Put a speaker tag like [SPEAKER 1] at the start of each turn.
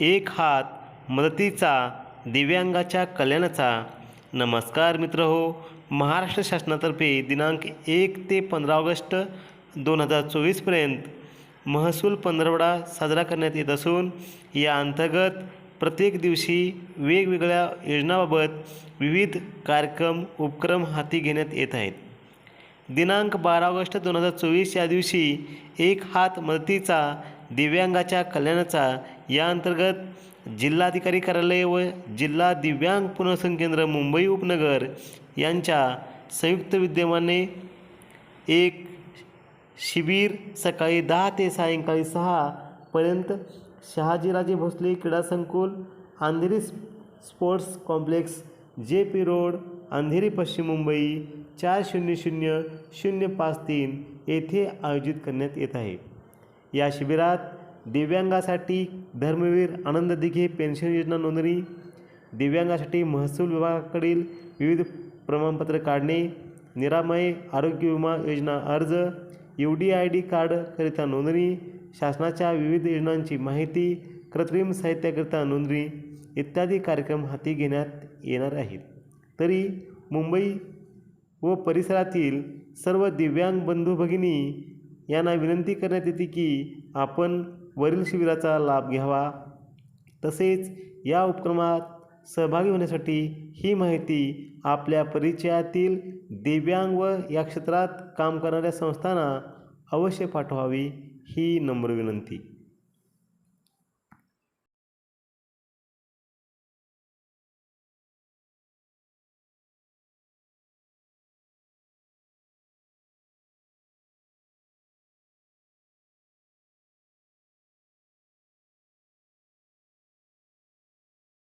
[SPEAKER 1] एक हात मदतीचा दिव्यांगाच्या कल्याणाचा. नमस्कार मित्र हो महाराष्ट्र शासनातर्फे दिनांक एक ते पंधरा ऑगस्ट दोन हजार चोवीसपर्यंत महसूल पंधरवडा साजरा करण्यात येत असून या अंतर्गत प्रत्येक दिवशी वेगवेगळ्या योजनाबाबत विविध कार्यक्रम उपक्रम हाती घेण्यात येत आहेत. दिनांक बारा ऑगस्ट दोन हजार चोवीस या दिवशी एक हात मदतीचा दिव्यांगाच्या कल्याणाचा या अंतर्गत जिल्हाधिकारी कार्यालय व जिल्हा दिव्यांग पुनर्वसन केंद्र मुंबई उपनगर यांच्या संयुक्त विद्यमाने एक शिबिर सकाळी दहा ते सायंकाळी सहापर्यंत शहाजीराजे भोसले क्रीडा संकुल Andheri sports complex J P road Andheri पश्चिम मुंबई चार शून्य शून्य शून्य पाच तीन येथे आयोजित करण्यात येत आहे. या शिबिरात दिव्यांगासाठी धर्मवीर आनंद दिघे पेन्शन योजना नोंदणी दिव्यांगासाठी महसूल विभागाकडील विविध प्रमाणपत्र काढणे निरामय आरोग्य विमा योजना अर्ज यू डी आय डी कार्डकरिता नोंदणी शासनाच्या विविध योजनांची माहिती कृत्रिम साहित्याकरिता नोंदणी इत्यादी कार्यक्रम हाती घेण्यात येणार आहेत. तरी मुंबई व परिसरातील सर्व दिव्यांग बंधू भगिनी यांना विनंती करण्यात येते की आपण वरील शिबिराचा लाभ घ्यावा. तसेच या उपक्रमात सहभागी होण्यासाठी ही माहिती आपल्या परिचयातील दिव्यांग व या क्षेत्रात काम करणाऱ्या संस्थांना अवश्य पाठवावी ही नम्र विनंती.